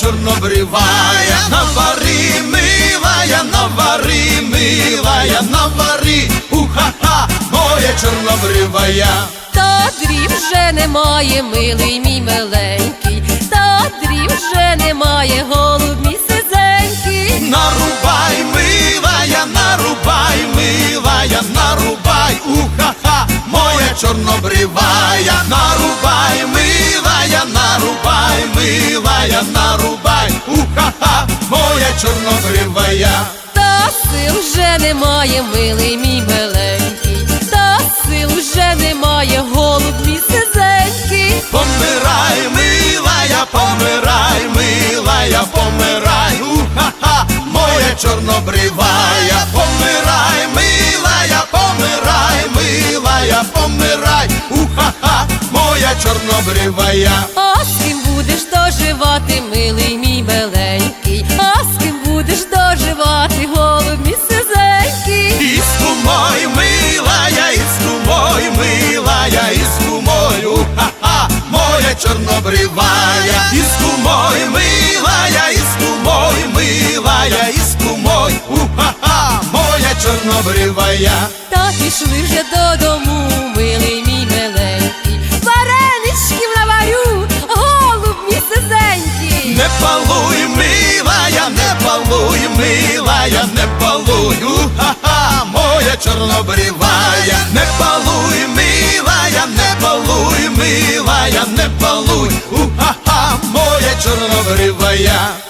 чорнобривая, навари, милая, навари, милая, навари, уха-ха, моя чорнобривая. Тадрів вже немає, милий мій миленький, Тадрів вже немає, голуб мій сизенький. Нарубай, милая, нарубай, милая, нарубай, уха-ха, моя чорнобривая, нарубай, нарубай, милая, нарубай, уха-ха, моя чорнобривая. Та сил вже немає, милий мій миленький, Та сил вже немає, голуб мій сизенький. Помирай, милая, помирай, милая, помирай, уха-ха, моя чорнобривая, помирай, милая, помирай, милая, помирай, уха-ха, моя чорнобривая. З будеш доживати, милий мій миленький, А з ким будеш доживати, голуб мій сизенький. Іску мой, милая, іску мой, милая, іску мой, уха-ха, моя чорнобривая, іску мой, милая, іску мой, милая, іску мой, уха-ха, моя чорнобривая. Та пішли вже додому, милий мій миленький, Палуй, милая, не палуй, милая, не палую, ха-ха, моя чорнобривая, не палуй, милая, не палуй, милая, не палуй, уха-ха, моя чорнобривая.